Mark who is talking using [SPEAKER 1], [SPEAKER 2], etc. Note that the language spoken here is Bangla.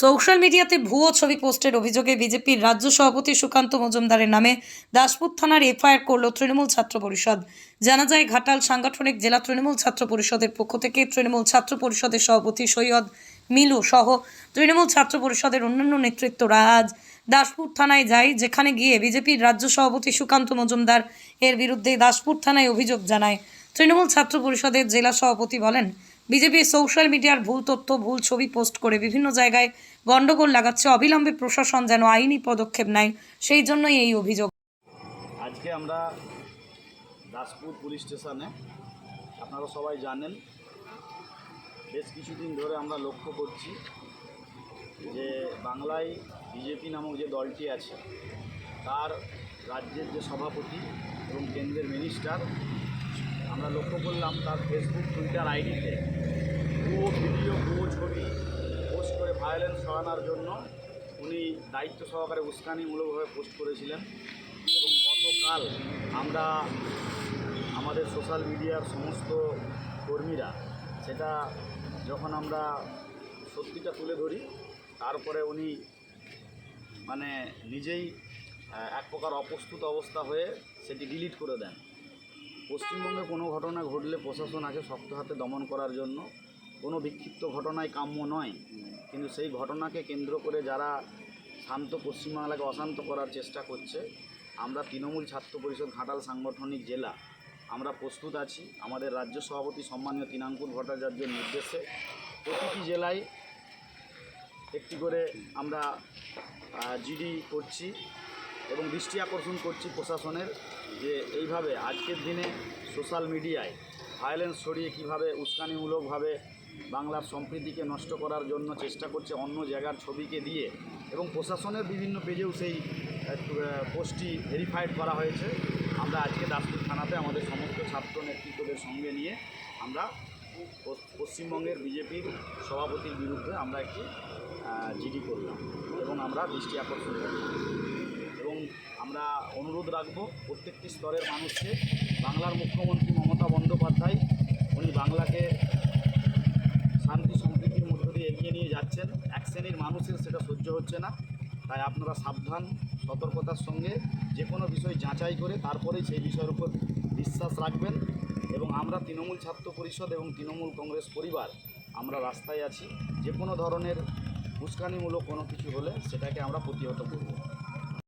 [SPEAKER 1] সোশ্যাল মিডিয়াতে ভুয়ো ছবি পোস্টের অভিযোগে বিজেপির রাজ্য সভাপতি সুকান্ত মজুমদারের নামে দাসপুর থানার এফআইআর করল তৃণমূল ছাত্র পরিষদ। জানা যায়, ঘাটাল সাংগঠনিক জেলা তৃণমূল ছাত্র পরিষদের পক্ষ থেকে তৃণমূল ছাত্র পরিষদের সভাপতি সৈয়দ মিলু সহ তৃণমূল ছাত্র পরিষদের অন্যান্য নেতৃত্বরা আজ দাসপুর থানায় যায়, যেখানে গিয়ে বিজেপির রাজ্য সভাপতি সুকান্ত মজুমদার এর বিরুদ্ধে দাসপুর থানায় অভিযোগ জানায়। তৃণমূল ছাত্র পরিষদের জেলা সভাপতি বলেন বিজেপি সোশ্যাল মিডিয়ার ভুল তথ্য, ভুল ছবি পোস্ট করে বিভিন্ন জায়গায় গন্ডগোল লাগাচ্ছে। অবিলম্বে প্রশাসন যেন আইনি পদক্ষেপ নেয়, সেই জন্যই এই অভিযোগ।
[SPEAKER 2] আজকে আমরা দাসপুর পুলিশ স্টেশনে, আপনারা সবাই জানেন, বেশ কিছুদিন ধরে আমরা লক্ষ্য করছি যে বাংলায় বিজেপি নামক যে দলটি আছে, তার রাজ্যের যে সভাপতি এবং কেন্দ্রের মিনিস্টার আমরা লক্ষ্য করলাম তার ফেসবুক টুইটার আইডিতে ভুয়ো ভিডিও ভুয়ো ছবি পোস্ট করে ভায়োলেন্স সরানোর জন্য উনি দায়িত্ব সহকারে উস্কানিমূলকভাবে পোস্ট করেছিলেন। এবং গতকাল আমরা আমাদের সোশ্যাল মিডিয়ার সমস্ত কর্মীরা সেটা যখন আমরা সত্যিটা তুলে ধরি, তারপরে উনি মানে নিজেই এক প্রকার অপ্রস্তুত অবস্থা হয়ে সেটি ডিলিট করে দেন। পশ্চিমবঙ্গে কোনো ঘটনা ঘটলে প্রশাসন আছে শক্ত হাতে দমন করার জন্য কোনো বিক্ষিপ্ত ঘটনায় কাম্য নয়। কিন্তু সেই ঘটনাকে কেন্দ্র করে যারা শান্ত পশ্চিমবাংলাকে অশান্ত করার চেষ্টা করছে, আমরা তৃণমূল ছাত্র পরিষদ ঘাটাল সাংগঠনিক জেলা, আমরা প্রস্তুত আছি। আমাদের রাজ্য সভাপতি সম্মানীয় তিনাঙ্কুর ভট্টাচার্যের নির্দেশে প্রতিটি জেলায় একটি করে আমরা জিডি করছি। এবং দৃষ্টি আকর্ষণ করছি প্রশাসনের যে এইভাবে আজকের দিনে সোশ্যাল মিডিয়ায় ভায়োলেন্স ছড়িয়ে কীভাবে উস্কানিমূলকভাবে বাংলার সম্প্রীতিকে নষ্ট করার জন্য চেষ্টা করছে অন্য জায়গার ছবিকে দিয়ে এবং প্রশাসনের বিভিন্ন পেজেও সেই পোস্টটি ভেরিফাইড করা হয়েছে। আমরা আজকে দাসপুর থানাতে আমাদের সমস্ত ছাত্র নেতৃত্বদের সঙ্গে নিয়ে আমরা পশ্চিমবঙ্গের বিজেপির সভাপতির বিরুদ্ধে আমরা একটি জিডি করলাম এবং আমরা দৃষ্টি আকর্ষণ করলাম। এবং আমরা অনুরোধ রাখব প্রত্যেকটি স্তরের মানুষকে, বাংলার মুখ্যমন্ত্রী মমতা বন্দ্যোপাধ্যায়, উনি বাংলাকে শান্তি, সম্প্রীতির মধ্য দিয়ে এগিয়ে নিয়ে যাচ্ছেন। এক শ্রেণির মানুষের সেটা সহ্য হচ্ছে না। তাই আপনারা সাবধান, সতর্কতার সঙ্গে যে কোনো বিষয় যাচাই করে তারপরেই সেই বিষয়ের উপর বিশ্বাস রাখবেন এবং আমরা তৃণমূল ছাত্র পরিষদ এবং তৃণমূল কংগ্রেস পরিবার, আমরা রাস্তায় আছি। যে কোনো ধরনের উস্কানিমূলক কোনো কিছু হলে সেটাকে আমরা প্রতিহত করব।